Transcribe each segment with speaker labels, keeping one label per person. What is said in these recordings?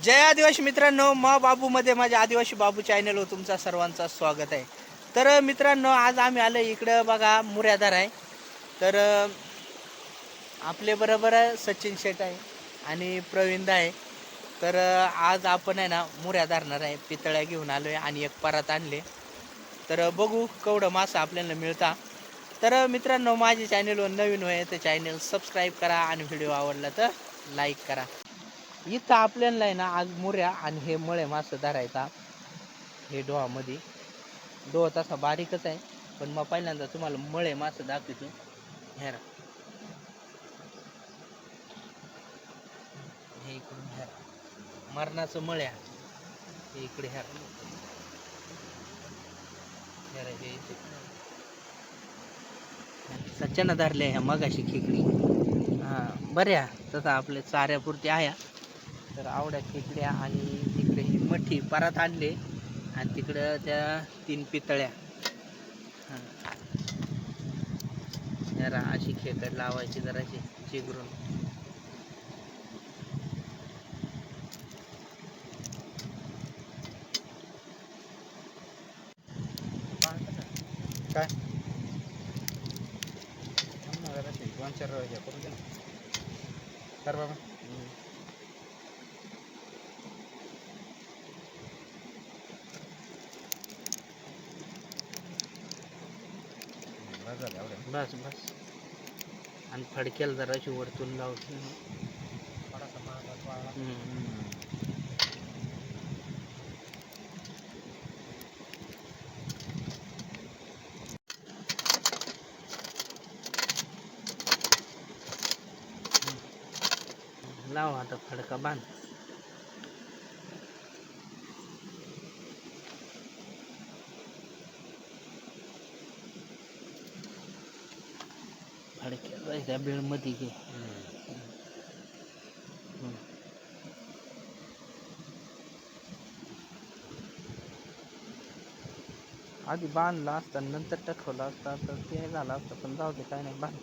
Speaker 1: जय आदिवासी मित्रांनो म बाबूमध्ये माझ्या आदिवासी बाबू चॅनलवर तुमचा सर्वांचा स्वागत आहे. तर मित्रांनो आज आम्ही आलो इकडं बघा मुऱ्यादार आहे. तर आपले बरोबर सचिन शेट आहे आणि प्रवीण आहे. तर आज आपण आहे ना मुऱ्या धरणार आहे. पितळ्या घेऊन आलो आहे आणि एक परात आणले. तर बघू केवढं मासा आपल्याला मिळता. तर मित्रांनो माझे चॅनलवर नवीन होय तर चॅनल सबस्क्राईब करा आणि व्हिडिओ आवडला तर लाईक करा. इथं आपल्याला आहे ना आज मुऱ्या आणि हे मळे मासं धरायचा. हे डोहामध्ये. डोह तसा बारीकच आहे पण मग पहिल्यांदा तुम्हाला मळे मासं दाखवतो. हेरा हे इकडून हेरा मरणाचं मळ्या हे इकडे हेरा हेरा हे इथे. सच्चाना धरल्या ह्या मगाशी खेकडी. हां बऱ्या तसा आपल्या चाऱ्यापुरती आहे. तर आवड्या खेकड्या आणि तिकडे ही मठी परत आणले. आणि तिकडं त्या तीन पितळ्या. जरा अशी खेकड लावायची जराशी चिगरून
Speaker 2: काय? दोन चार करू करून दे ना. तर बाबा. बस झालं एवढं
Speaker 1: बस बस आणि फडक्याला जराशी वरतून लावते
Speaker 2: थोडासा महागात वाळला.
Speaker 1: हम्म. लाव आता फडका बांध फडक्या जायच्या बेळमध्ये घे. आधी बांधला असता नंतर टकवला असता तर ते झालं असतं पण जाऊ दे काय नाही बांध.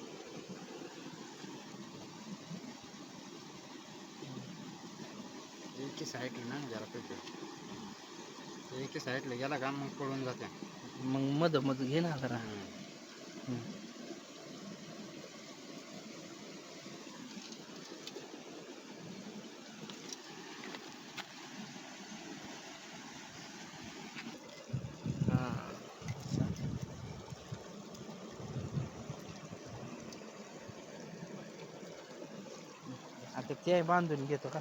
Speaker 2: एकी साईडला ना जरा पेटे एकी साईडला गेला का मग पळून जाते
Speaker 1: मग मध मध घे ना जरा. आता ते बांधून घेतो का?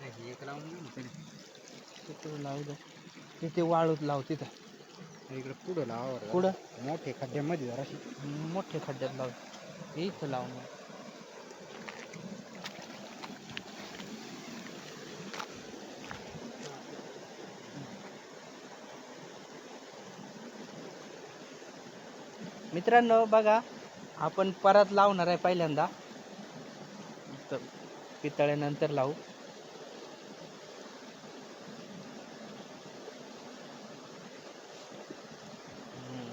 Speaker 2: हे एक लावून तरी.
Speaker 1: तिथे लावू दे. तिथे वाळूत लाव तिथं.
Speaker 2: इकडे पुढं लावा.
Speaker 1: पुढं?
Speaker 2: मोठे खड्ड्यामध्ये जराशी.
Speaker 1: मोठे खड्ड्यात लाव. इथं लाव मग मित्रांनो बघा आपण परत लावणार आहे पहिल्यांदा. तर पितळेनंतर लावू हम्म.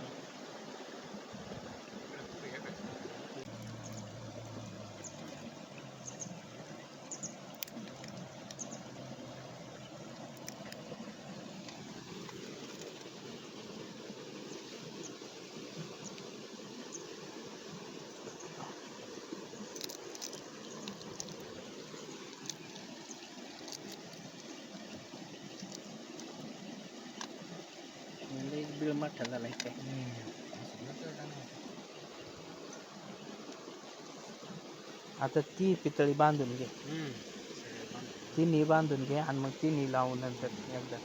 Speaker 1: लई बिळ मोठा झालाय काय आता ती पितळी बांधून घे. तिन्ही बांधून घे आणि मग तिन्ही लावू नंतर एकदा.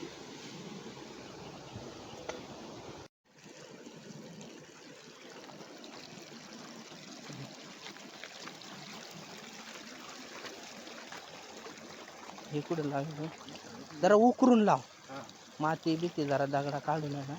Speaker 1: हे कुठे लावायचं जरा उकरून लाव. माती बिती जरा दगडा काढून आहे ना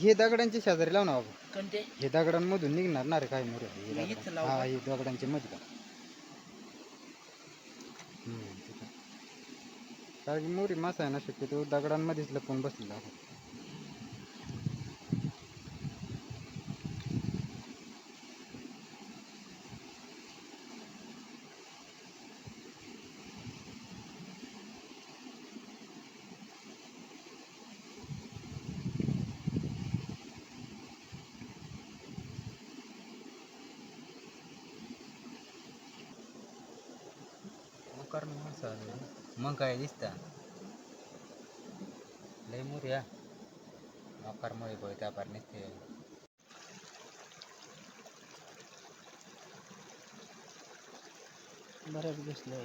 Speaker 1: हे
Speaker 2: दगडांचे शेजारी लाव ना बाबू हे दगडांमधून निघणार ना रे काय मोर्या हे दगडं.
Speaker 1: लावू
Speaker 2: हा
Speaker 1: का?
Speaker 2: हे दगडांचे मध्ये लाव. हम्म, तिथं. कारण की मोरी मासा आहे ना शक्यतो दगडांमध्येच लपून बसलेला आहे. मग काय दिसता? लय मोर्या मकारमुळे बघ त्या पार निघते.
Speaker 1: बऱ्याच बसलं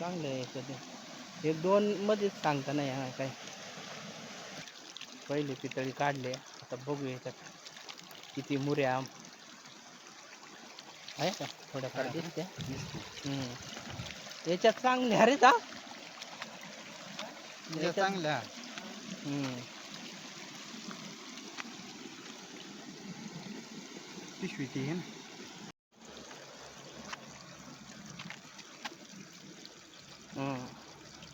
Speaker 1: चांगलं आहे याच्यात हे दोन मध्येच सांगता नाही हा काय? पहिले पितळी काढले आता बघू याच्यात किती मुऱ्या आहे का थोड्याफार
Speaker 2: हा.
Speaker 1: हम्म. याच्यात चांगले अरे याच्यात-
Speaker 2: चांगल्या. पिशवी ती आहे ना
Speaker 1: हम्म.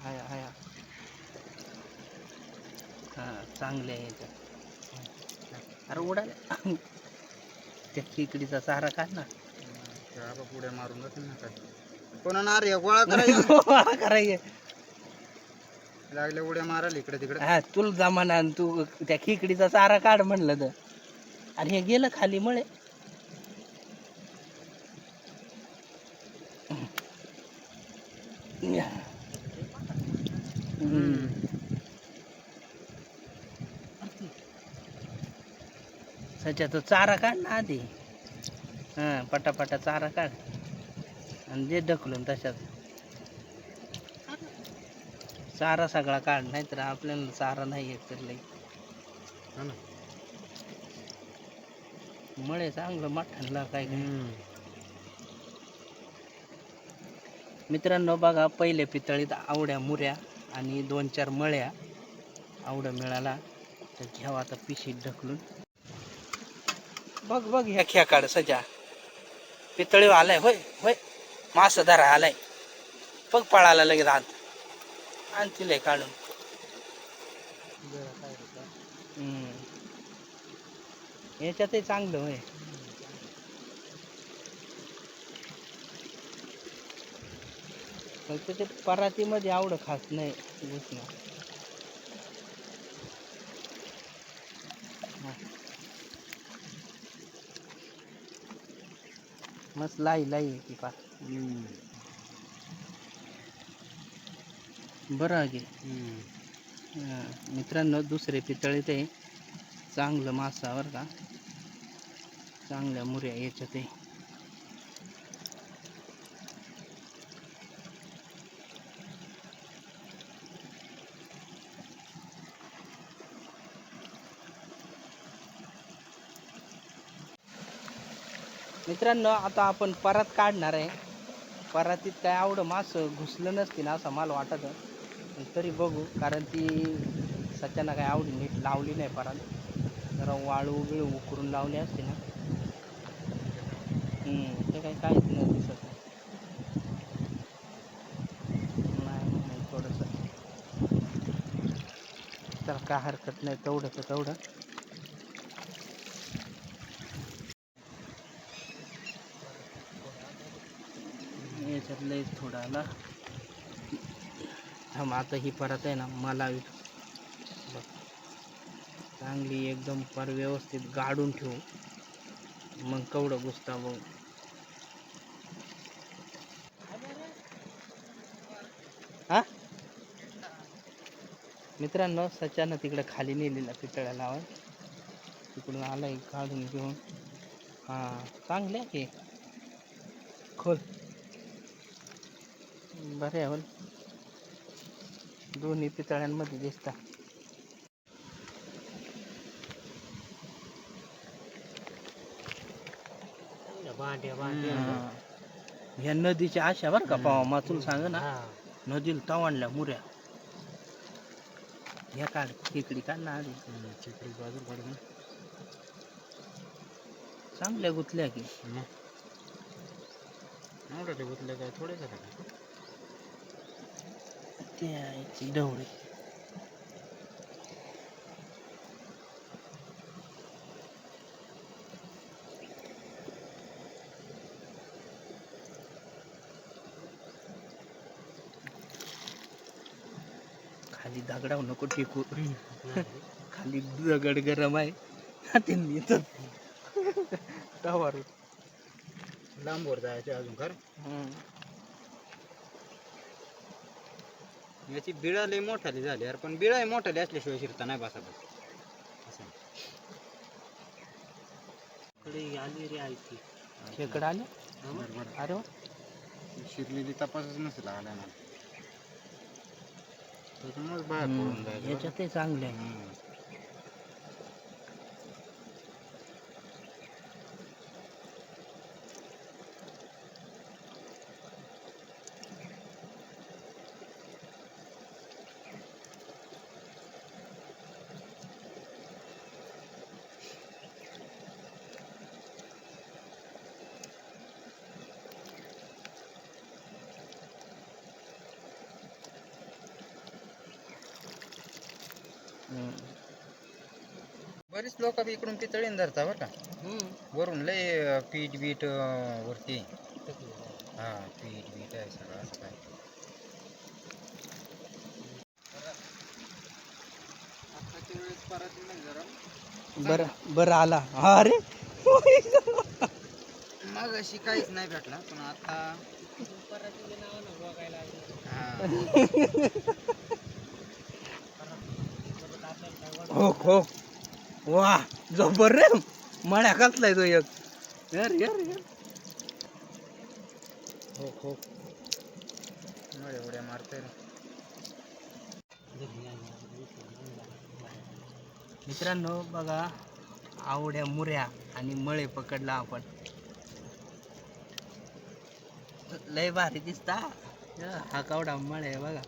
Speaker 1: हाया हाया हा चांगले आहे याच्यात अरे उडाल्या त्या खेकडीचा चारा काढ ना.
Speaker 2: पुढे मारून जातील ना काय कोणा ना रे गोळा करायला.
Speaker 1: करायचे
Speaker 2: लागल्या उड्या मारायला इकडे तिकडे.
Speaker 1: हा तुला जमाना आणि तू त्या खेकडीचा चारा काढ म्हणलं तर. आणि हे गेलं खाली मळे. सच्या तो चारा काढ ना आधी. हा पटापटा चारा काढ. आणि जे ढकलून तशात चारा सगळा काढ नाहीतर आपल्याला चारा नाही येत तर लई.
Speaker 2: हो ना.
Speaker 1: मळे चांगलं मठांना काय. मित्रांनो बघा पहिले पितळीत आवड्या मुऱ्या आणि दोन चार मळ्या. आवडं मिळाला. तर घ्यावा आता पिशीत ढकलून. बघ बघ ह्या खेकाड सजा. पितळी आलाय होय होय. मास धरा आलाय. बघ पळाला लगेच आत. आणतील काढून. याच्यातही चांगलं होय. फक्त ते परातीमध्ये आवडं खास नाही दिसणं मस्त लाई लाई आहे ती पा. बरं आहे की. मित्रांनो दुसरे पितळी ते चांगलं मासा बरं का चांगल्या मुऱ्या याच्यात आहे मित्रांनो आता आपण परत काढणार आहे. परातीत काय आवडं मास घुसलं नसतील असं मला वाटत. तरी बघू कारण ती सच्याना काय आवडी नीट लावली नाही परात. जरा वाळू बिळू उकरून लावली असते ना. ते काही काहीच नाही दिसत. नाही नाही थोडंसं. तर काय हरकत नाही तेवढं तर तेवढं. त्याच्यात लय थोडा आला. थांब आता ही परत आहे ना मला बघ. चांगली एकदम पर व्यवस्थित गाडून ठेवू. मग कवडं घुसता बघ हा? मित्रांनो सच्यानं तिकडं खाली नेलेला पितळ्या लावाय तिकडून आलाय काढून घेऊन. हा चांगले की. खोल. बरे आहे दोन्ही पितळ्यांमध्ये दिसता. ह्या नदीच्या आशा बर का पावा मातून सांग ना. नदीला तवाणल्या मुऱ्या. ह्या काढ खेकडी काढ ना आधी.
Speaker 2: बाजू
Speaker 1: चांगल्या गुतल्या की.
Speaker 2: मोठे गुतले काय थोडे झाले
Speaker 1: त्याची डवळी खाली दगडाव नको टेकू. खाली दगड गरम आहे. नेतात टवार
Speaker 2: लांबवर जायचे अजून खर? याची बिळा लई मोठाली झाली यार पण बिळा मोठाली असल्याशिवाय शिरता नाही बसा बस. असं
Speaker 1: आली रे आली? खेकडा आले अरे वा.
Speaker 2: शिरलेली तपासच नसेल आला ना. त्याच्यामुळेच बाहेर पडून जायचं
Speaker 1: याच्यात ते चांगले आहे.
Speaker 2: हम्म. बरीच लोक बी इकडून पितळीन धरता बरं का. वरून लय पीठ बीट अं, वरती. हा पीठ बीट आहे सगळं असं काय.
Speaker 1: बरं बरं आला. अरे.
Speaker 2: मग अशी काहीच नाही भेटला पण आता हा.
Speaker 1: हो हो. वा जबर रे. मळ्या कसलाय तो एक. यार यार यार. हो हो.
Speaker 2: मग एवढ्या मारतोय
Speaker 1: मित्रांनो बघा आवड्या मुऱ्या आणि मळे पकडला आपण. लय भारी दिसता. हा कावडा मळे आहे बघा.